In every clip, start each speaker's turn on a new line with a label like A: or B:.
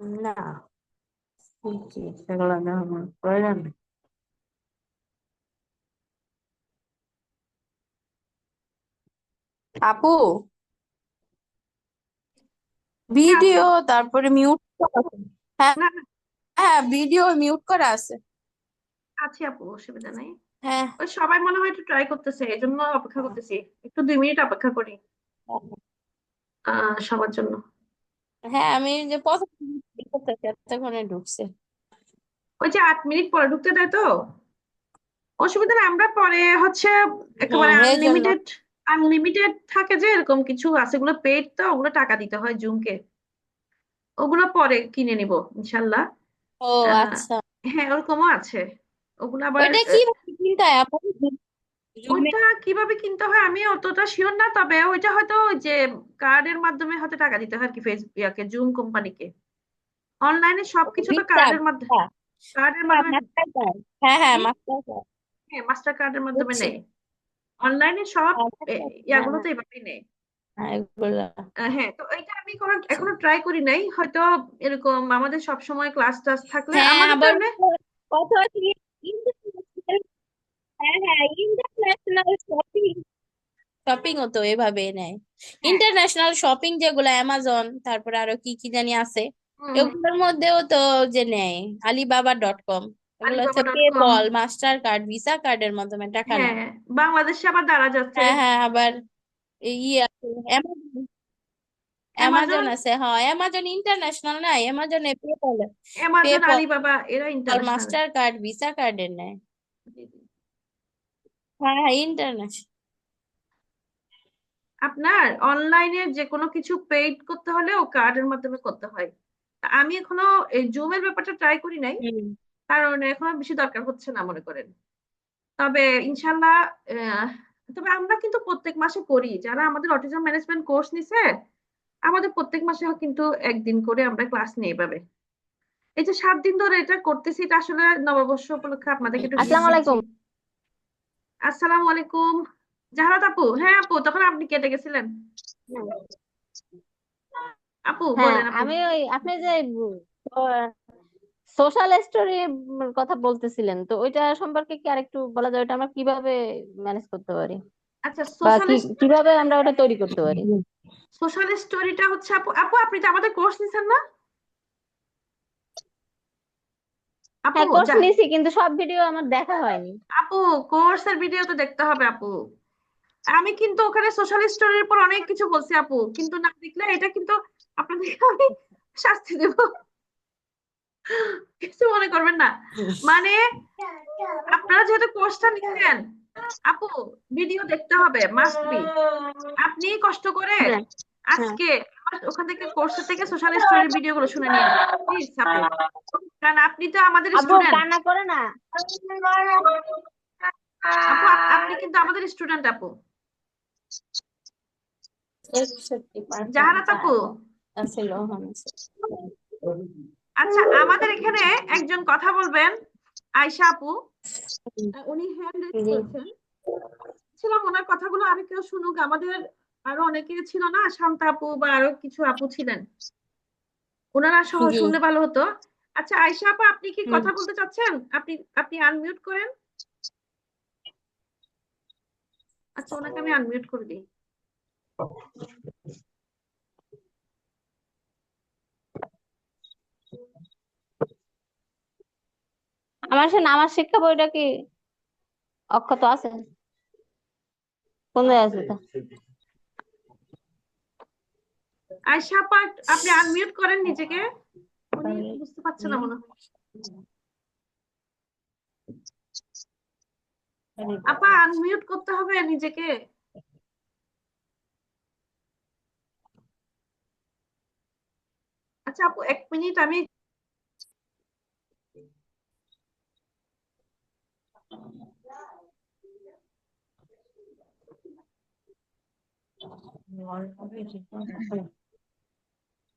A: না। শুনছি সেগুলো না আমার প্রয়োজন নেই। আপু? ভিডিও তারপরে মিউট হ্যাঁ হ্যাঁ ভিডিও মিউট করা আছে।
B: আছে আপু অসুবিধা নাই।
A: হ্যাঁ।
B: ওই সবাই মনে হয় একটু ট্রাই করতেছে এই জন্য অপেক্ষা করতেছি। একটু দুই মিনিট অপেক্ষা করি। আহ সবার জন্য।
A: হ্যাঁ আমি যে প্রথম এতক্ষণে ঢুকছে।
B: ওই যে আট মিনিট পরে ঢুকতে দেয় তো? অসুবিধা নেই আমরা পরে হচ্ছে একেবারে
A: হুম, এই
B: আনলিমিটেড আনলিমিটেড থাকে যে এরকম কিছু আছে ওগুলো পেড তো ওগুলো টাকা দিতে হয় জুমকে। ওগুলো পরে কিনে নিব ইনশাল্লাহ।
A: ও আচ্ছা।
B: হ্যাঁ ওরকমও আছে। ওগুলো আবার
A: কি কিনতে হয়? আপু জুমে
B: ওইটা কীভাবে কিনতে হয় আমি অতটা শিওর না তবে ওইটা হয়তো যে কার্ডের মাধ্যমে হয়তো টাকা দিতে হয় আর কি ফেসবুক ইয়াকে জুম কোম্পানিকে অনলাইনে সবকিছু তো কার্ডের মাধ্যমে কার্ডের মাধ্যমে
A: হ্যাঁ। হ্যাঁ মাস্টার কার্ড
B: হ্যাঁ মাস্টার কার্ডের মাধ্যমে নেয়। অনলাইনে সব
A: আচ্ছা, হ্যাঁ,
B: ইয়াগুলো তো এভাবেই নেয়।
A: হ্যাঁ
B: হ্যাঁ তো এটা আমি কোনো এখনও ট্রাই করি নাই। হয়তো এরকম আমাদের সব সময় ক্লাস টাস থাকলে
A: হ্যাঁ
B: আমাদের তো
A: আবার
B: এমনি
A: কত আছে কি international হ্যাঁ হ্যাঁ ইন্টারন্যাশনাল শপিং শপিং ও তো এভাবে নেয়। ইন্টারন্যাশনাল শপিং যেগুলো অ্যামাজন তারপরে আরও কি কি জানি আছে এগুলোর মধ্যেও তো যে নেয় আলিবাবা ডট কম এগুলো হচ্ছে পেপল মাস্টার কার্ড ভিসা কার্ডের মাধ্যমে টাকা নেয়।
B: হ্যাঁ বাংলাদেশে আবার দাঁড়া যাচ্ছে।
A: হ্যাঁ হ্যাঁ আবার ই আছে অ্যামাজন অ্যামাজন আছে হ্যাঁ অ্যামাজন ইন্টারন্যাশনাল নাই অ্যামাজনে পেপল
B: অ্যামাজন
A: PayPal,
B: আলিবাবা এরা ইন্টারন্যাশনাল
A: মাস্টার কার্ড ভিসা কার্ডের নেয়। হ্যাঁ হ্যাঁ ইন্টারন্যাশনাল
B: আপনার অনলাইনে যে কোনো কিছু পেইড করতে হলে ও কার্ডের মাধ্যমে করতে হয়। আমি এখনও এই জুমের ব্যাপারটা ট্রাই করি নাই। কারণ এখনও বেশি দরকার হচ্ছে না মনে করেন। তবে ইনশাল্লাহ আহ, তবে আমরা কিন্তু প্রত্যেক মাসে করি। যারা আমাদের অটিজম ম্যানেজমেন্ট কোর্স নিছে আমাদের প্রত্যেক মাসে কিন্তু একদিন করে আমরা ক্লাস নিয়ে পাবে। এই যে সাত দিন ধরে এটা করতেছি এটা আসলে নববর্ষ উপলক্ষে আপনাদেরকে একটু
C: আসসালামু আলাইকুম।
B: আসসালামু আলাইকুম। জাহারাত আপু হ্যাঁ আপু তখন আপনি কেটে গেছিলেন। আপু
C: হ্যাঁ
B: বলেন
C: আমি ওই আপনি যে সোশ্যাল স্টোরি কথা বলতেছিলেন তো ওইটা সম্পর্কে কি আরেকটু বলা যায়? ওটা আমরা কীভাবে ম্যানেজ করতে পারি?
B: আচ্ছা সোশ্যাল
C: কীভাবে আমরা ওটা তৈরি করতে পারি?
B: সোশ্যাল স্টোরিটা হচ্ছে আপু আপু আপনি তো আমাদের কোর্স নিছেন না? আপু
C: হ্যাঁ কোর্স
B: যা-
C: নিছি কিন্তু সব ভিডিও আমার দেখা হয়নি।
B: আপু কোর্সের ভিডিও তো দেখতে হবে আপু। আমি কিন্তু ওখানে সোশ্যাল স্টোরির উপর অনেক কিছু বলছি আপু। কিন্তু না দেখলে এটা কিন্তু আপনাদেরকে আমি শাস্তি দেব। কিছু মনে করবেন না। মানে আপনারা যেহেতু কোর্সটা নিচ্ছেন আপু ভিডিও দেখতে হবে মাস্ট বি আপনি কষ্ট করে
C: হ্যাঁ,
B: আজকে ওখান থেকে কোর্স থেকে সোশ্যাল স্টোরির ভিডিও গুলো শুনে নিন প্লিজ আপু। কারণ আপনি তো আমাদের স্টুডেন্ট
C: কান্না করে না।
B: আপু আপনি কিন্তু আমাদের স্টুডেন্ট আপু। জাহানাত আপু। আচ্ছা আমাদের এখানে একজন কথা বলবেন আয়শা আপু। উনি হ্যান্ড রেজ। করেছেন। ছিলাম ওনার কথাগুলো আরও কেউ শুনুক। আমাদের আরও অনেকে ছিল না শান্তা আপু বা আরও কিছু আপু ছিলেন। ওনারা সহ
A: জি।
B: শুনলে ভালো হতো। আচ্ছা আয়শা আপু আপনি কি কথা বলতে চাচ্ছেন? আপনি আপনি আনমিউট করেন। আচ্ছা ওনাকে আমি আনমিউট করে দিই।
C: আমার সে নামাজ শিক্ষা বইটা কি? অক্ষত আছে? কোন আছে তা?
B: আয়শা পার্ট আপনি আনমিউট করেন নিজেকে। উনি বুঝতে পারছেন না মনে হয়। আপা আনমিউট করতে হবে নিজেকে। আচ্ছা আপু এক মিনিট আমি হবে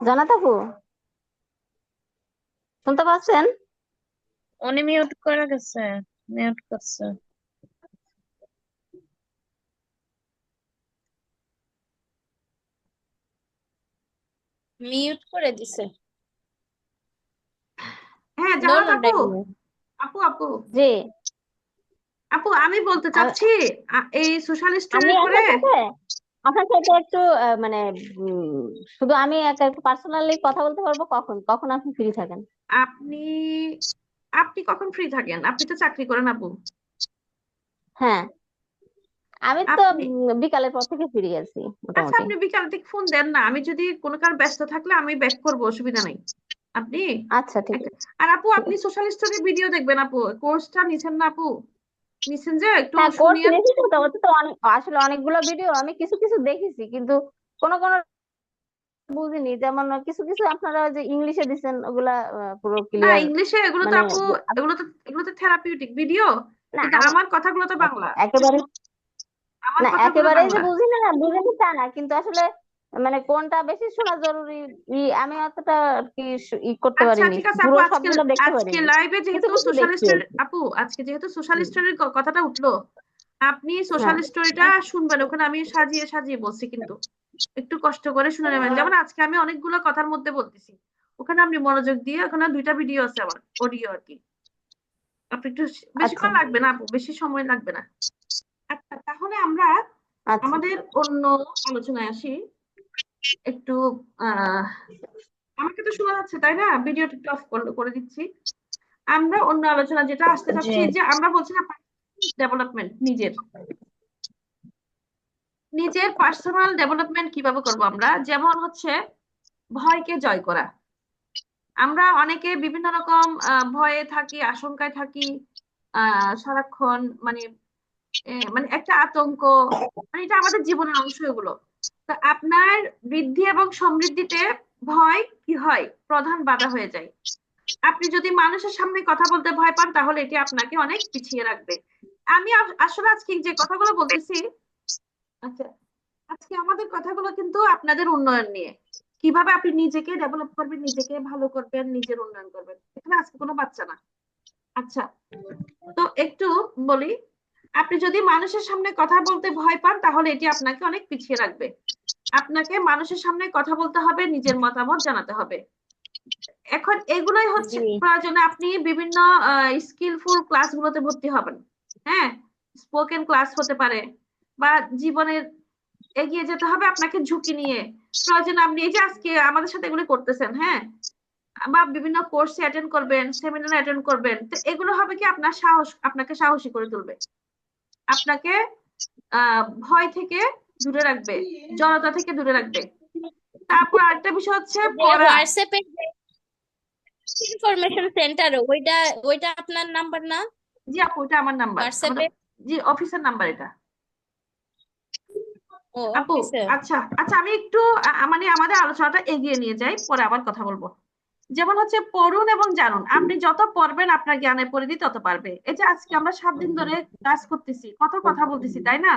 C: জানাত আপু শুনতে পাচ্ছেন?
A: উনি মিউট করে গেছে মিউট করছে। মিউট করে দিছে।
B: হ্যাঁ জানাত আপু। আপু আপু।
C: জি।
B: আপু আমি বলতে চাচ্ছি এই সোশ্যাল
C: আমি
B: স্টোরির পরে
C: আপনার সাথে একটু মানে শুধু আমি একা একটু পার্সোনালি কথা বলতে পারব? কখন? কখন আপনি ফ্রি থাকেন?
B: আপনি আপনি কখন ফ্রি থাকেন? আপনি তো চাকরি করেন আপু।
C: হ্যাঁ। আমি তো বিকালের পর থেকে ফ্রি আছি
B: আচ্ছা আপনি বিকাল থেকে ফোন দেন না। আমি যদি কোনো কারণ ব্যস্ত থাকলে আমি ব্যাক করব অসুবিধা নেই। আপনি?
C: আচ্ছা ঠিক আছে।
B: আর আপু আপনি সোশ্যাল স্টোরি ভিডিও দেখবেন আপু। কোর্সটা নিছেন না আপু? নিছেন যে একটু
C: হ্যাঁ
B: শুনিয়ে
C: তো আসলে অনেকগুলো ভিডিও আমি কিছু কিছু দেখেছি কিন্তু কোন কোন বুঝিনি। যেমন কিছু কিছু আপনারা যে ইংলিশে দিচ্ছেন ওগুলা পুরো
B: না
C: ক্লিয়ার
B: ইংলিশে এগুলো তো
C: মানে
B: আপু এগুলো তো এগুলো তো থেরাপিউটিক ভিডিও
C: না
B: কিন্তু আমার কথাগুলো তো বাংলা।
C: একেবারে না একেবারেই যে বুঝি না বুঝিনি তা না কিন্তু আসলে মানে কোনটা বেশি শোনা জরুরি আমি অতটা কি ই করতে
B: আচ্ছা
C: পারিনি। পুরো
B: আজকে
C: সবগুলো দেখতে
B: আজকে
C: পারিনি।
B: লাইভে
C: কিছু
B: যেহেতু সোশ্যাল স্টোরি আপু আজকে যেহেতু সোশ্যাল স্টোরির কথাটা উঠল আপনি সোশ্যাল স্টোরিটা শুনবেন ওখানে আমি সাজিয়ে সাজিয়ে বলছি কিন্তু। একটু কষ্ট করে শুনে নেবেন। যেমন আজকে আমি অনেকগুলো কথার মধ্যে বলতেছি। ওখানে আপনি মনোযোগ দিয়ে ওখানে দুইটা ভিডিও আছে আমার অডিও আর কি। আপনি একটু বেশিক্ষণ
C: আচ্ছা।
B: লাগবে না আপু বেশি সময় লাগবে না। তাহলে আমরা
C: আচ্ছা।
B: আমাদের অন্য আলোচনায় আসি। একটু আমাকে তো শোনা যাচ্ছে তাই না? ভিডিওটা একটু অফ করে দিচ্ছি। আমরা অন্য আলোচনা যেটা আসতে চাচ্ছি যে আমরা বলছি না ডেভেলপমেন্ট নিজের। নিজের পার্সোনাল ডেভেলপমেন্ট কীভাবে করব আমরা? যেমন হচ্ছে ভয়কে জয় করা। আমরা অনেকে বিভিন্ন রকম ভয়ে থাকি আশঙ্কায় থাকি আহ সারাক্ষণ মানে মানে একটা আতঙ্ক মানে এটা আমাদের জীবনের অংশ এগুলো। তো আপনার বৃদ্ধি এবং সমৃদ্ধিতে ভয় কি হয়? প্রধান বাধা হয়ে যায়। আপনি যদি মানুষের সামনে কথা বলতে ভয় পান, তাহলে এটি আপনাকে অনেক পিছিয়ে রাখবে। আমি আসলে আজকে যে কথাগুলো বলতেছি আচ্ছা আজকে আমাদের কথাগুলো কিন্তু আপনাদের উন্নয়ন নিয়ে। কীভাবে আপনি নিজেকে ডেভেলপ করবেন, নিজেকে ভালো করবেন, নিজের উন্নয়ন করবেন? এখানে আজকে কোনো বাচ্চা না। আচ্ছা তো একটু বলি আপনি যদি মানুষের সামনে কথা বলতে ভয় পান তাহলে এটি আপনাকে অনেক পিছিয়ে রাখবে। আপনাকে মানুষের সামনে কথা বলতে হবে নিজের মতামত জানাতে হবে। এখন এগুলোই হচ্ছে প্রয়োজনে আপনি বিভিন্ন স্কিলফুল ক্লাসগুলোতে ভর্তি হবেন। হ্যাঁ? স্পোকেন ক্লাস হতে পারে বা জীবনের এগিয়ে যেতে হবে আপনাকে ঝুঁকি নিয়ে। প্রয়োজনে আপনি এই যে আজকে আমাদের সাথে এগুলো করতেছেন হ্যাঁ? বা বিভিন্ন কোর্সে অ্যাটেন্ড করবেন সেমিনার অ্যাটেন্ড করবেন তো এগুলো হবে কি আপনার সাহস আপনাকে সাহসী করে তুলবে। আপনাকে ভয় থেকে দূরে রাখবে জড়তা থেকে দূরে রাখবে। তারপর আরেকটা বিষয় হচ্ছে
A: হোয়াটসঅ্যাপে ইনফরমেশন সেন্টার ওইটা ওইটা আপনার নাম্বার না?
B: জি আপু এটা আমার নাম্বার
A: হোয়াটসঅ্যাপে
B: জি অফিসের নাম্বার এটা। আপু আচ্ছা আচ্ছা আমি একটু মানে আমাদের আলোচনাটা এগিয়ে নিয়ে যাই পরে আবার কথা বলব। যেমন হচ্ছে পড়ুন এবং জানুন। আপনি যত পড়বেন আপনার জ্ঞানের পরিধি তত পারবে এই যে আজকে আমরা সাত দিন ধরে কাজ করতেছি, কত কথা বলতেছি, তাই না?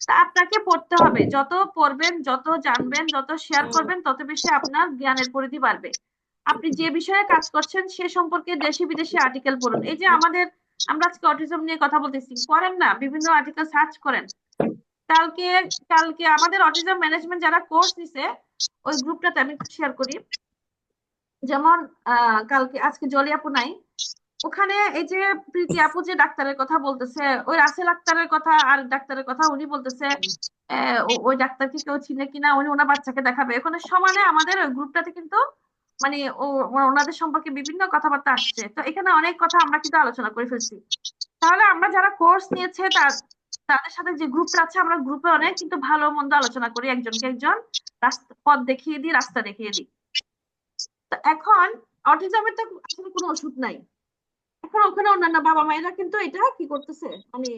B: তা আপনাকে পড়তে হবে। যত পড়বেন, যত জানবেন, যত শেয়ার করবেন, তত বেশি আপনার জ্ঞানের পরিধি বাড়বে। আপনি যে বিষয়ে কাজ করছেন, সে সম্পর্কে দেশি বিদেশি আর্টিকেল পড়ুন। এই যে আমাদের, আমরা আজকে অটিজম নিয়ে কথা বলতেছি পড়েন না, বিভিন্ন আর্টিকেল সার্চ করেন। কালকে কালকে আমাদের অটিজম ম্যানেজমেন্ট যারা কোর্স নিছে, ওই গ্রুপটাতে আমি শেয়ার করি। যেমন কালকে, আজকে জলি আপু নাই। ওখানে এই যে প্রীতি আপু যে ডাক্তারের কথা বলতেছে, ওই রাসেল আক্তারের কথা আর ডাক্তারের কথা উনি বলতেছে ওই ডাক্তারকে কেউ চিনে কিনা, উনি ওনার বাচ্চাকে দেখাবে। ওখানে সমানে আমাদের গ্রুপটাতে কিন্তু মানে ওনাদের সম্পর্কে বিভিন্ন কথাবার্তা আসছে। তো এখানে অনেক কথা আমরা কিন্তু আলোচনা করে ফেলছি। তাহলে আমরা যারা কোর্স নিয়েছে তার তাদের সাথে যে গ্রুপটা আছে, আমরা গ্রুপে অনেক কিন্তু ভালো মন্দ আলোচনা করি। একজনকে একজন রাস্তা, পথ দেখিয়ে দিই, রাস্তা দেখিয়ে দিই। তো এখন অটিজমের তো আসলে কোনো ওষুধ নাই। এখন ওখানে অন্যান্য বাবা মায়েরা কিন্তু এটা কি করতেছে? মানে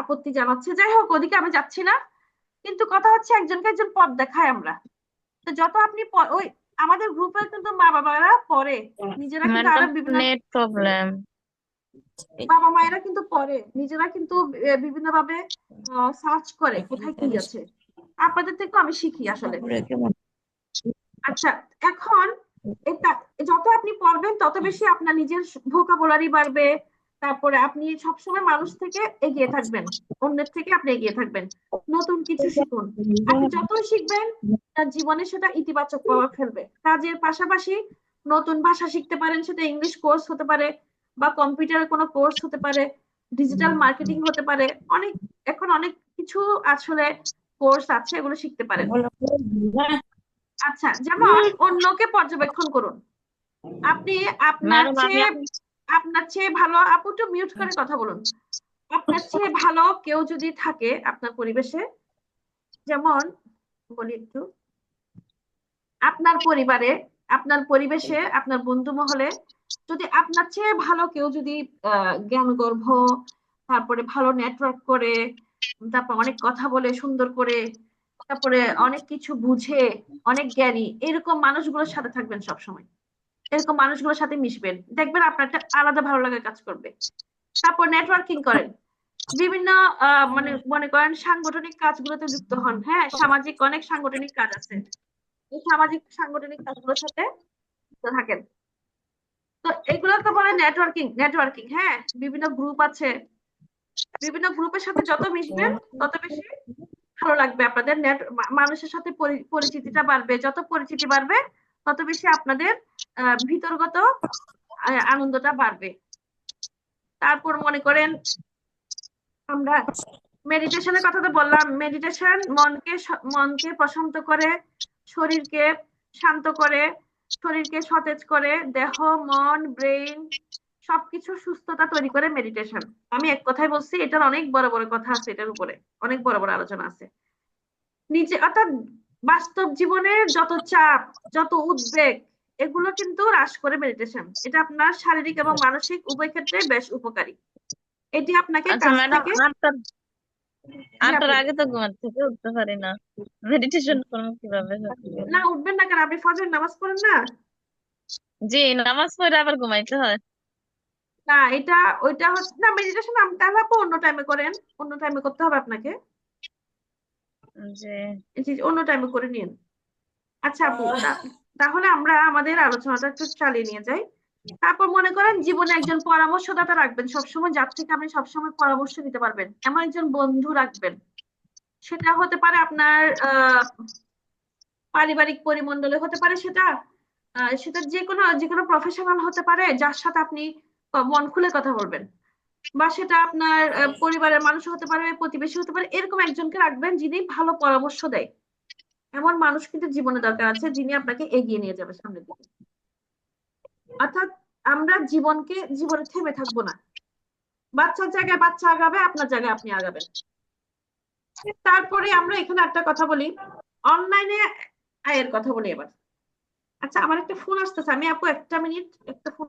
B: আপত্তি জানাচ্ছে। যাই হোক ওদিকে আমি যাচ্ছি না। কিন্তু কথা হচ্ছে একজনকে একজন পথ দেখায় আমরা। তো যত আপনি ওই আমাদের গ্রুপে কিন্তু মা বাবারা পড়ে নিজেরা কিন্তু
D: আরও
B: বিভিন্ন
D: নেট প্রবলেম।
B: বাবা মায়েরা কিন্তু পড়ে। নিজেরা কিন্তু বিভিন্ন ভাবে সার্চ করে কোথায় কি আছে। আপনাদের থেকে আমি শিখি আসলে। আচ্ছা এখন এটা যত আপনি পড়বেন তত বেশি আপনার নিজের ভোকাবুলারি বাড়বে। তারপরে আপনি সবসময় মানুষ থেকে এগিয়ে থাকবেন। অন্যের থেকে আপনি এগিয়ে থাকবেন। নতুন কিছু শিখুন। আপনি যতই শিখবেন তার জীবনে সেটা ইতিবাচক প্রভাব ফেলবে। কাজের পাশাপাশি নতুন ভাষা শিখতে পারেন সেটা ইংলিশ কোর্স হতে পারে বা কম্পিউটারের কোনো কোর্স হতে পারে ডিজিটাল মার্কেটিং হতে পারে। অনেক এখন অনেক কিছু আসলে কোর্স আছে এগুলো শিখতে পারেন। আচ্ছা যেমন অন্যকে পর্যবেক্ষণ করুন। আপনি আপনার চেয়ে আপনার চেয়ে ভালো আপু একটু মিউট করে কথা বলুন। আপনার চেয়ে ভালো কেউ যদি থাকে আপনার পরিবেশে যেমন বলি একটু আপনার পরিবারে আপনার পরিবেশে আপনার বন্ধু মহলে যদি আপনার চেয়ে ভালো কেউ যদি আহ জ্ঞানগর্ভ তারপরে ভালো নেটওয়ার্ক করে তারপর অনেক কথা বলে সুন্দর করে তারপরে অনেক কিছু বুঝে, অনেক জ্ঞানী, এরকম মানুষগুলোর সাথে থাকবেন সবসময়। এরকম মানুষগুলোর সাথে মিশবেন। দেখবেন আপনার একটা আলাদা ভালো লাগা কাজ করবে। তারপর নেটওয়ার্কিং করেন। বিভিন্ন মানে মনে করেন সাংগঠনিক কাজগুলোতে যুক্ত হন। হ্যাঁ সামাজিক, অনেক সাংগঠনিক কাজ আছে। এই সামাজিক, সাংগঠনিক কাজগুলোর সাথে থাকেন। তো এগুলো তো বলে নেটওয়ার্কিং নেটওয়ার্কিং হ্যাঁ? বিভিন্ন গ্রুপ আছে। বিভিন্ন গ্রুপের সাথে যত মিশবেন, তত বেশি ভালো লাগবে আপনাদের নেট মানুষের সাথে পরিচিতিটা বাড়বে। যত পরিচিতি বাড়বে, তত বেশি আপনাদের ভিতরগত আনন্দটা বাড়বে। তারপর মনে করেন, আমরা মেডিটেশনের কথা তো বললাম। মেডিটেশন মনকে মনকে প্রশান্ত করে, শরীরকে শান্ত করে, শরীরকে সতেজ করে, দেহ, মন ব্রেইন সবকিছু সুস্থতা তৈরি করে মেডিটেশন আমি এক কথাই বলছি এটার অনেক বড় বড় কথা আছে এটার উপরে। অনেক বড় বড় আলোচনা আছে। নিজে অর্থাৎ বাস্তব জীবনের যত চাপ যত উদ্বেগ এগুলো কিন্তু হ্রাস করে মেডিটেশন এটা আপনার শারীরিক এবং মানসিক উভয় ক্ষেত্রে বেশ উপকারী। এটি আপনাকে
D: আচ্ছা আটটার আটটার আগে তো ঘুমার থেকে উঠতে পারি না। মেডিটেশন করব কীভাবে?
B: না উঠবেন না কারণ আপনি ফজরের নামাজ পড়েন না?
D: জি নামাজ পড়ে আবার ঘুমাইতে হয়।
B: না এটা ওইটা হচ্ছে না মেডিটেশন তাহলে আপু অন্য টাইমে করেন অন্য টাইমে করতে হবে আপনাকে।
D: যে
B: অন্য টাইমে করে নিন। আচ্ছা আপু তাহলে আমরা আমাদের আলোচনাটা একটু চালিয়ে নিয়ে যাই। তারপর মনে করেন জীবনে একজন পরামর্শদাতা রাখবেন সবসময় যার থেকে আপনি সবসময় পরামর্শ নিতে পারবেন। এমন একজন বন্ধু রাখবেন। সেটা হতে পারে আপনার আহ পারিবারিক পরিমণ্ডলে হতে পারে সেটা আহ, সেটা যে কোনো যে কোনো প্রফেশনাল হতে পারে যার সাথে আপনি মন খুলে কথা বলবেন। বা সেটা আপনার পরিবারের মানুষ হতে পারে প্রতিবেশী হতে পারে, এরকম একজনকে রাখবেন যিনি ভালো পরামর্শ দেয়। এমন মানুষ কিন্তু জীবনে দরকার আছে যিনি আপনাকে এগিয়ে নিয়ে যাবে সামনের দিকে। অর্থাৎ আমরা জীবনকে, জীবনে থেমে থাকব না। বাচ্চার জায়গায় বাচ্চা আগাবে, আপনার জায়গায় আপনি আগাবেন। তারপরে আমরা এখানে একটা কথা বলি, অনলাইনে আয়ের কথা বলি এবার। আচ্ছা আমার একটা ফোন আসতেছে। আমি আপু, একটা মিনিট, একটা ফোন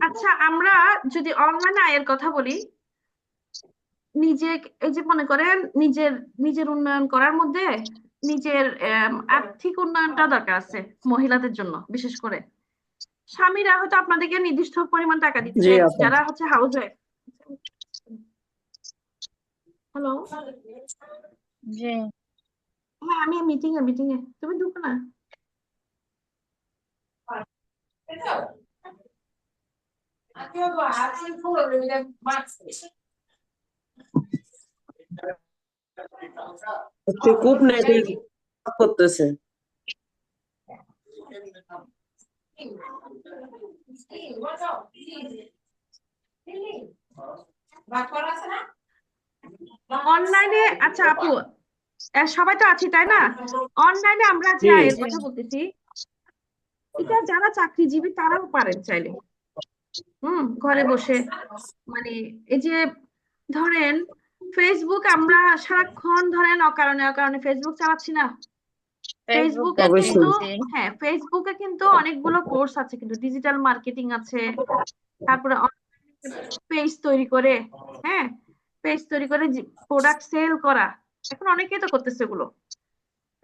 B: আচ্ছা আমরা যদি অনলাইন আয়ের কথা বলি নিজে এই যে মনে করেন নিজের নিজের উন্নয়ন করার মধ্যে নিজের আর্থিক উন্নয়নটা দরকার আছে মহিলাদের জন্য বিশেষ করে। স্বামীরা হয়তো আপনাদেরকে নির্দিষ্ট পরিমাণ টাকা দিচ্ছে যারা হচ্ছে হাউস ওয়াইফ
D: জি।
B: হ্যাঁ আমি মিটিং এ মিটিং এ। তুমি ঢুকো না।
E: করতেছে।
B: অনলাইনে আচ্ছা আপু সবাই তো আছি তাই না? অনলাইনে আমরা যে আয়ের কথা বলতেছি এটা যারা চাকরিজীবী তারাও পারেন চাইলে। হুম ঘরে বসে। মানে এই যে ধরেন ফেসবুক আমরা সারাক্ষণ ধরেন অকারণে অকারণে ফেসবুক চালাচ্ছি না।
D: ফেসবুক
B: ফেসবুকে কিন্তু হ্যাঁ ফেসবুকে কিন্তু অনেকগুলো কোর্স আছে কিন্তু ডিজিটাল মার্কেটিং আছে তারপরে পেজ তৈরি করে হ্যাঁ পেজ তৈরি করে প্রোডাক্ট সেল করা। এখন অনেকেই তো করতেছে এগুলো।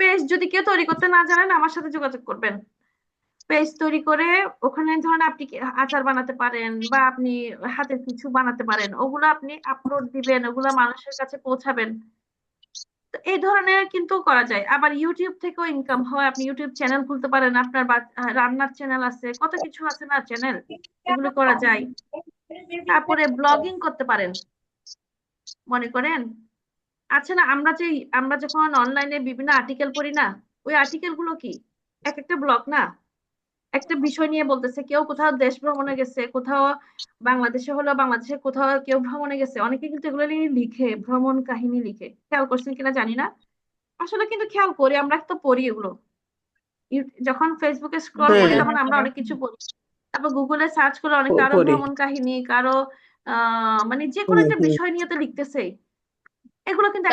B: পেজ যদি কেউ তৈরি করতে না জানেন, আমার সাথে যোগাযোগ করবেন। পেজ তৈরি করে ওখানে ধরেন আপনি আচার বানাতে পারেন বা আপনি হাতের কিছু বানাতে পারেন, ওগুলো আপনি আপলোড দিবেন, ওগুলো মানুষের কাছে পৌঁছাবেন। এই ধরনের কিন্তু করা যায়। আবার ইউটিউব থেকেও ইনকাম হয়। আপনি ইউটিউব চ্যানেল খুলতে পারেন, আপনার রান্নার চ্যানেল আছে, কত কিছু আছে না চ্যানেল এগুলো করা যায়। তারপরে ব্লগিং করতে পারেন। মনে করেন? আচ্ছা না আমরা যে আমরা যখন অনলাইনে বিভিন্ন আর্টিকেল পড়ি না ওই আর্টিকেলগুলো কি? এক একটা ব্লগ না? একটা বিষয় নিয়ে বলতেছে কেউ কোথাও দেশ ভ্রমণে গেছে কোথাও বাংলাদেশে হলো বাংলাদেশে কোথাও কেউ ভ্রমণে গেছে। অনেকে কিন্তু এগুলো নিয়ে লিখে ভ্রমণ কাহিনী লিখে। খেয়াল করছেন কিনা জানি না। আসলে কিন্তু খেয়াল করি আমরা তো পড়ি এগুলো। যখন ফেসবুকে স্ক্রল করি
E: হ্যাঁ।
B: তখন আমরা অনেক কিছু পড়ি। তারপর গুগলে সার্চ করে অনেক
E: কারও
B: ভ্রমণ কাহিনী কারও আহ মানে যে কোনো একটা। বিষয় নিয়ে তো লিখতেছে এগুলো কিন্তু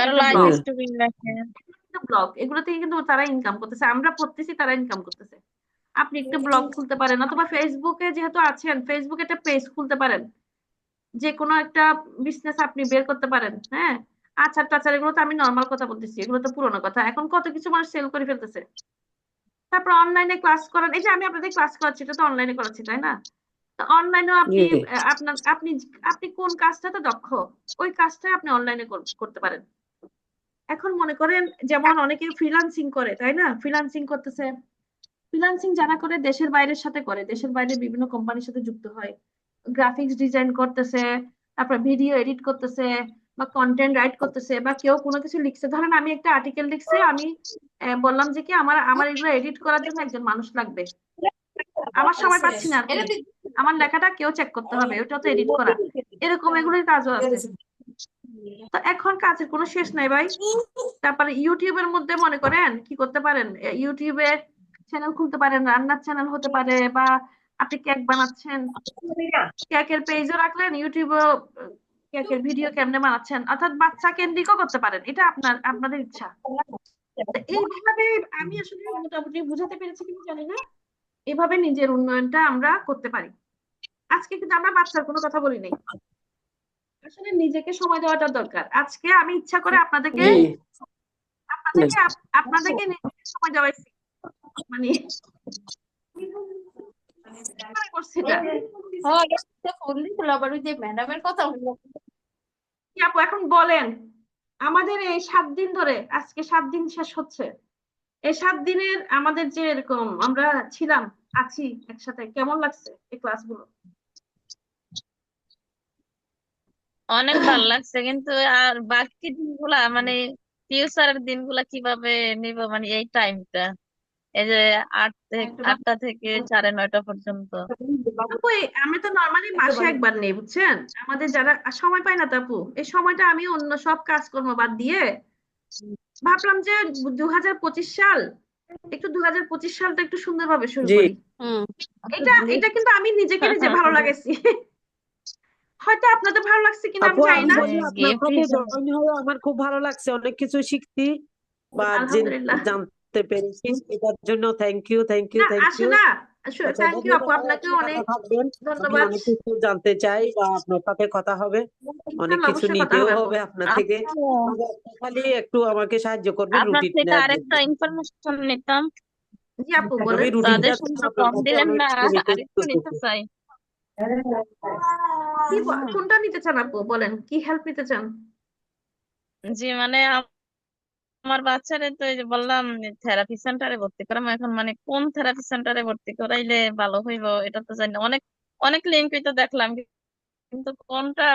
B: একটা ব্লগ এগুলো থেকে কিন্তু তারা ইনকাম করতেছে। আমরা পড়তেছি তারা ইনকাম করতেছে। আপনি একটা ব্লগ খুলতে পারেন। অথবা ফেসবুকে যেহেতু আছেন ফেসবুকে একটা পেজ খুলতে পারেন। যে কোনো একটা বিজনেস আপনি বের করতে পারেন হ্যাঁ? আচার টাচার এগুলো তো আমি নর্মাল কথা বলতেছি। এগুলো তো পুরোনো কথা। এখন কত কিছু মানুষ সেল করে ফেলতেছে। তারপর অনলাইনে ক্লাস করান এই যে আমি আপনাদের ক্লাস করাচ্ছি এটা তো অনলাইনে করাচ্ছি তাই না? অনলাইনেও আপনি আপনার আপনি আপনি কোন কাজটাতে দক্ষ ওই কাজটাই আপনি অনলাইনে করতে পারেন। এখন মনে করেন যেমন অনেকে ফ্রিলান্সিং করে তাই না? ফ্রিলান্সিং করতেছে। ফ্রিল্যান্সিং যারা করে দেশের বাইরের সাথে করে দেশের বাইরে বিভিন্ন কোম্পানির সাথে যুক্ত হয়। গ্রাফিক্স ডিজাইন করতেছে তারপর ভিডিও এডিট করতেছে বা কন্টেন্ট রাইট করতেছে বা কেউ কোনো কিছু লিখছে। ধরেন আমি একটা আর্টিকেল লিখছি আমি বললাম যে কি আমার আমার এগুলো এডিট করার জন্য একজন মানুষ লাগবে। আমার সময় পাচ্ছি না আমার লেখাটা কেউ চেক করতে হবে ওটা তো এডিট করা। এরকম এগুলোর কাজও আছে। তো এখন কাজের কোনো শেষ নাই ভাই। তারপরে ইউটিউবের মধ্যে মনে করেন কি করতে পারেন? ইউটিউবে চ্যানেল খুলতে পারেন রান্নার চ্যানেল হতে পারে বা আপনি কেক বানাচ্ছেন। কেকের পেজও রাখলেন ইউটিউবে কেকের ভিডিও কেমনে বানাচ্ছেন? অর্থাৎ বাচ্চা কেন্দ্রিকও করতে পারেন এটা আপনার আপনাদের ইচ্ছা। এইভাবে আমি আসলে মোটামুটি বুঝাতে পেরেছি কিনা জানি না। এভাবে নিজের উন্নয়নটা আমরা করতে পারি। আজকে কিন্তু আমরা বাচ্চার কোনো কথা বলি নাই। আসলে নিজেকে সময় দেওয়াটা দরকার। আজকে আমি ইচ্ছা করে আপনাদেরকে আপনাদেরকে আপনাদেরকে নিজেকে সময় দেওয়াইছি মানে মনে
A: হ্যাঁ
B: এখন বলেন আমাদের এই সাত দিন ধরে আজকে সাত দিন শেষ হচ্ছে। এই সাত দিনের আমাদের যে এরকম আমরা ছিলাম আছি একসাথে কেমন লাগছে এই ক্লাসগুলো?
D: অনেক ভালো লাগছে কিন্তু আর বাকি দিনগুলা মানে ফিউচারের দিনগুলা কীভাবে নিব মানে এই টাইমটা এই যে আট থেকে আটটা থেকে সাড়ে নয়টা পর্যন্ত।
B: আমি তো নর্মালি মাসে একবার নেই বুঝছেন? আমাদের যারা সময় পায় না তো আপু এই সময়টা আমি অন্য সব কাজকর্ম বাদ দিয়ে ভাবলাম যে দু হাজার পঁচিশ সাল একটু দু হাজার পঁচিশ সালটা একটু সুন্দরভাবে শুরু
E: জি।
B: করি। এটা এটা কিন্তু আমি নিজেকে নিজে ভালো লাগাইছি হয়তো আপনাদের ভালো লাগছে কিনা আমি জানি না।
E: হয়ে আমার খুব ভালো লাগছে অনেক কিছু শিখছি বা জানতে পেরেছি এটার জন্য thank you thank you thank you
B: না। থ্যাংক ইউ আপু আপনাকেও অনেক ধন্যবাদ।
E: অনেক কিছু জানতে চাই বা আপনার সাথে কথা হবে। অনেক কিছু
B: অবশ্যই কথা
E: নিতেও
B: হবে
E: হবে আপনার থেকে। খালি একটু আমাকে সাহায্য করবেন
D: আপনার
E: রুটিন
D: থেকে
E: নেওয়ার
D: আরেকটা
E: জন্য
D: ইনফরমেশন নিতাম।
B: জি আপু বলেন।
D: সাজেশন কম দিলেন না
E: নিতে
D: আরেকটু নিতে
E: চাই।
B: কোনটা নিতে চান আপু? বলেন কি হেল্প নিতে চান?
D: জি মানে আম- আমার বাচ্চারে তো এই যে বললাম থেরাপি সেন্টারে ভর্তি করাম এখন মানে কোন থেরাপি সেন্টারে ভর্তি করাইলে ভালো হইব এটা তো জানি অনেক অনেক লিঙ্কই তো দেখলাম কিন্তু কোনটা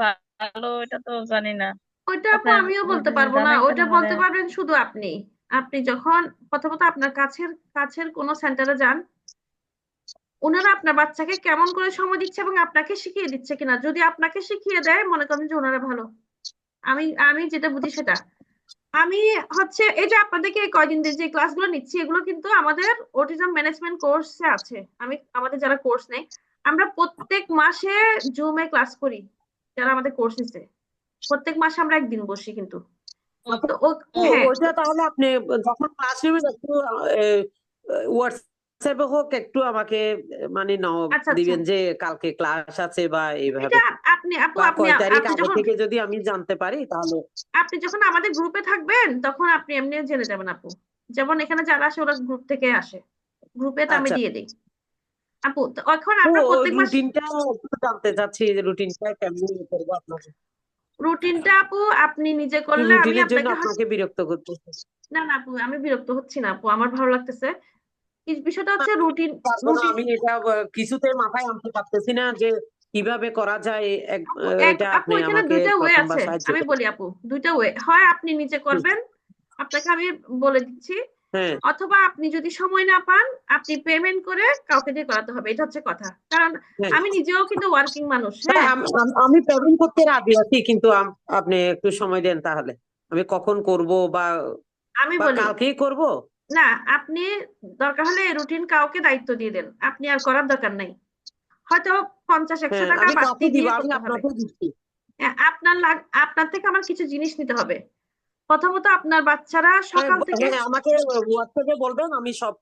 D: ভালো এটা তো জানি না।
B: ওইটা আপু আমিও বলতে পারব না।
D: আমারে
B: বলতে পারবেন শুধু আপনি। আপনি যখন প্রথমত আপনার কাছের কাছের কোনো সেন্টারে যান ওনারা আপনার বাচ্চাকে কেমন করে সময় দিচ্ছে এবং আপনাকে শিখিয়ে দিচ্ছে কিনা। যদি আপনাকে শিখিয়ে দেয় মনে করেন যে ওনারা ভালো। আমি আমি যেটা বুঝি সেটা। আমি হচ্ছে এই যে আপনাদেরকে কয়দিন যে ক্লাসগুলো নিচ্ছি এগুলো কিন্তু আমাদের অটিজম ম্যানেজমেন্ট কোর্সে আছে। আমি আমাদের যারা কোর্স নেই আমরা প্রত্যেক মাসে জুমে ক্লাস করি যারা আমাদের কোর্স নিচ্ছে প্রত্যেক মাসে আমরা একদিন বসি কিন্তু। হ্যাঁ।
E: তাহলে আপনি যখন ক্লাস নেবেন একটু হোয়াটসঅ্যাপে হোক একটু আমাকে মানে নক
B: আচ্ছা আচ্ছা।
E: দিবেন যে কালকে ক্লাস আছে বা এইভাবে।
B: আপনি আপু আপনি আপনি যখন
E: থেকে যদি আমি জানতে পারি তাহলে।
B: আপনি যখন আমাদের গ্রুপে থাকবেন তখন আপনি এমনিও জেনে যাবেন আপু। যেমন এখানে যারা আসে ওরা গ্রুপ থেকে আসে। গ্রুপে তো আমি
E: আচ্ছা।
B: দিয়ে দিই। আপু এখন আমরা প্রত্যেক মাসে
E: রুটিনটা জানতে চাচ্ছি যে রুটিনটা কেমন করব আপনাকে?
B: রুটিনটা আপু আপনি নিজে করলে আমি আপনাকে
E: আপনাকে বিরক্ত করতেছি।
B: না না আপু আমি বিরক্ত হচ্ছি না আপু আমার ভালো লাগতেছে। এই বিষয়টা হচ্ছে রুটিন রুটিন
E: আমি এটা কিছুতে মাথায় আনতে পারতেছি না যে কীভাবে করা যায় এটা
B: আপু
E: আপনি আমাকে
B: দুইটা ওয়ে আছে। আমি বলি আপু দুইটা ওয়ে। হয় আপনি নিজে করবেন আপনাকে আমি বলে দিচ্ছি।
E: হ্যাঁ।
B: অথবা আপনি যদি সময় না পান আপনি পেমেন্ট করে কাউকে দিয়ে করাতে হবে এটা হচ্ছে কথা। কারণ
E: হ্যাঁ।
B: আমি নিজেও কিন্তু ওয়ার্কিং মানুষ হ্যাঁ?
E: আম- পেমেন্ট করতে রাজি আছি কিন্তু আপনি একটু সময় দেন তাহলে। আমি কখন করব বা
B: আমি বলি।
E: কালকেই করব?
B: না আপনি দরকার হলে রুটিন কাউকে দায়িত্ব দিয়ে দেন। আপনি আর করার দরকার নাই। হয়তো পঞ্চাশ একশো
E: হ্যাঁ
B: টাকা বাড়তি দিয়ে
E: আপনাকে
B: হ্যাঁ, আপনার আপনার থেকে আমার কিছু জিনিস নিতে হবে। প্রথমত আপনার বাচ্চারা
E: হ্যাঁ
B: সকাল থেকে
E: আমাকে হোয়াটসঅ্যাপে বলবেন আমি সব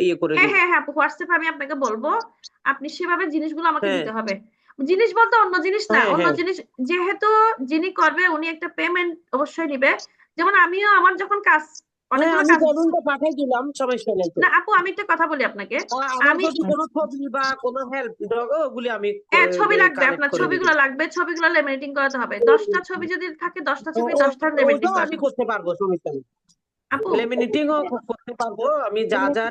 E: ইয়ে করে
B: হ্যাঁ হ্যাঁ হ্যাঁ হোয়াটসঅ্যাপে আমি আপনাকে বলব। আপনি সেভাবে জিনিসগুলো আমাকে দিতে হবে। জিনিস বলতে অন্য জিনিস না অন্য জিনিস যেহেতু যিনি করবে উনি একটা পেমেন্ট অবশ্যই নিবে। যেমন আমিও আমার যখন কাজ
E: আমি
B: কাজ
E: পেমেন্টটা দিলাম সমস্যা নেই
B: না আপু আমি একটা কথা বলি আপনাকে। আমি
E: কোনো ছবি বা কোনো হেল্প ওগুলি আমি
B: হ্যাঁ ছবি লাগবে আপনার ছবিগুলো লাগবে ছবিগুলো লেমিনেটিং করাতে হবে। দশটা ছবি যদি থাকে দশটা ছবি দশটা লেমিনেটিং
E: আমি করতে পারব সমস্যা নেই
B: আপু
E: লেমিনেটিংও করতে পারব আমি যা যা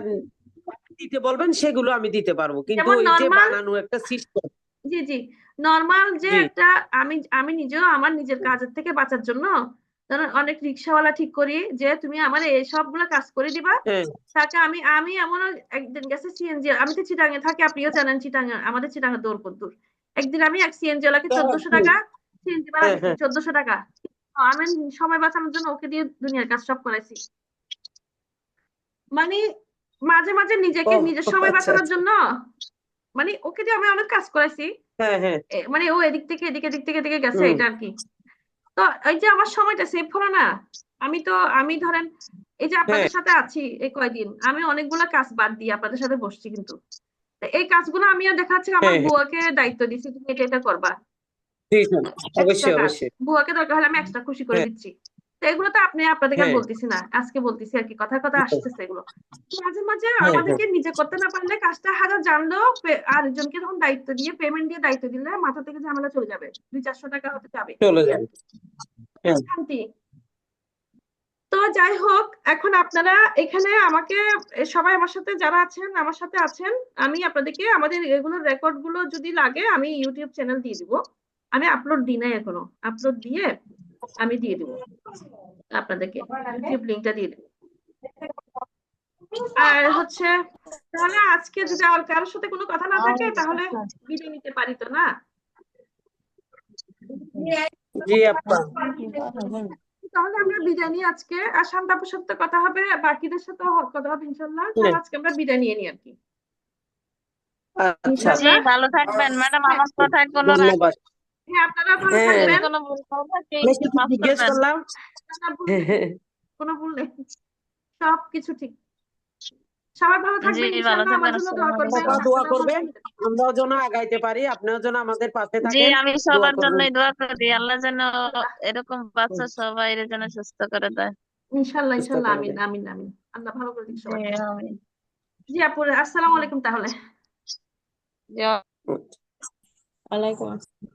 E: দিতে বলবেন সেগুলো আমি দিতে পারব। কিন্তু ওই যে
B: নর্মাল
E: বানানো একটা সিস্টেম
B: জি জি। নর্মাল যে একটা আমি আমি নিজেও আমার নিজের কাজের থেকে বাঁচার জন্য ধরুন অনেক রিক্সাওয়ালা ঠিক করি যে তুমি আমার এই সবগুলো কাজ করে দিবা।
E: হ্যাঁ।
B: তাকে আমি আমি এমনও একদিন গেছে সিএনজি আমি তো চিটাঙে থাকি আপনিও জানেন চিটাঙে আমাদের চিটাঙে দৌড় কদ্দুর একদিন আমি এক সিএনজি চোদ্দশো টাকা সিএনজি ভাড়া
E: হ্যাঁ
B: দিচ্ছি
E: হ্যাঁ।
B: চোদ্দশো টাকা। আমি সময় বাঁচানোর জন্য ওকে দিয়ে দুনিয়ার কাজ সব করাইছি। মানে মাঝে মাঝে নিজেকে নিজের সময়
E: আচ্ছা
B: বাঁচানোর
E: আচ্ছা
B: জন্য মানে ওকে দিয়ে আমি অনেক কাজ করাইছি।
E: হ্যাঁ হ্যাঁ।
B: মানে ও এদিক থেকে এদিকে এদিক থেকে এদিকে গেছে এটা আর কি তো এই যে আমার সময়টা সেভ হলো না আমি তো আমি ধরেন এই যে
E: হ্যাঁ।
B: আপনাদের সাথে আছি এই কয়দিন আমি অনেকগুলো কাজ বাদ দিয়ে আপনাদের সাথে বসছি কিন্তু। এই কাজগুলো আমি দেখাচ্ছি আমার
E: হ্যাঁ হ্যাঁ।
B: বুয়াকে দায়িত্ব দিচ্ছি তুমি এটা এটা করবা। বুয়াকে দরকার হলে আমি এক্সট্রা খুশি করে
E: হ্যাঁ।
B: দিচ্ছি। তো এগুলো তো আপনি আপনাদেরকে
E: হ্যাঁ।
B: বলতেছি না আজকে বলতেছি আর কি কথার কথা আসতেছে এগুলো। মাঝে মাঝে
E: হ্যাঁ হ্যাঁ।
B: আমাদেরকে নিজে করতে না পারলে কাজটা হাজার জানলেও আরেকজনকে তখন দায়িত্ব দিয়ে পেমেন্ট দিয়ে দায়িত্ব দিলে মাথা থেকে ঝামেলা চলে যাবে। দুই চারশো টাকা হতে যাবে।
E: হ্যাঁ।
B: শান্তি। তো যাই হোক এখন আপনারা এখানে আমাকে সবাই আমার সাথে যারা আছেন আমার সাথে আছেন আমি আপনাদেরকে আমাদের এগুলো রেকর্ডগুলো যদি লাগে আমি ইউটিউব চ্যানেল দিয়ে দিব। আমি আপলোড দিই নাই এখনও। আপলোড দিয়ে আমি দিয়ে দিব। আপনাদেরকে ইউটিউব লিঙ্কটা দিয়ে দিব। আর হচ্ছে তাহলে আজকে যদি আর কারোর সাথে কোনো কথা না থাকে তাহলে বিদায় নিতে পারি তো না?
E: জি আপা।
B: তাহলে আমরা বিদায় নিই আজকে। আর শান্তাপুর সাথে কথা হবে বাকিদের সাথে কথা হবে ইনশাল্লাহ। তাহলে আজকে আমরা বিদায় নিয়ে নিই আর কি।
E: আচ্ছা।
D: জি ভালো থাকবেন। ম্যাডাম আমার কথায় কোনো
B: হ্যাঁ আপনারা ভালো
E: হ্যাঁ।
B: থাকবেন।
D: কোনো ভুল করে থাকি
E: আমি
D: একটু
E: কিছু
D: মাফ
E: জিজ্ঞেস করলাম।
B: না, না, ভুল নেই কোনো ভুল নেই। সব কিছু ঠিক। সবাই ভালো থাকবেন। আমার জন্য দোয়া
D: আসসালামু
B: করবেন।
D: আলাইকুম।
E: দোয়া করবেন। আমরাও যেন আগাইতে পারি। আপনিও যেন আমাদের পাশে
D: জি আমি সবার জন্যই দোয়া করি। আল্লাহ যেন এরকম বাচ্চা সবাই যেন সুস্থ করে দেয়।
B: ইনশাল্লাহ
E: সুস্থ
B: আমিন আমিন আমিন। আল্লাহ ভালো করে দিক সবাই
D: আমি
B: জি আপু আসসালামু আলাইকুম তাহলে।
D: জি
A: ওয়ালাইকুম আসসালাম।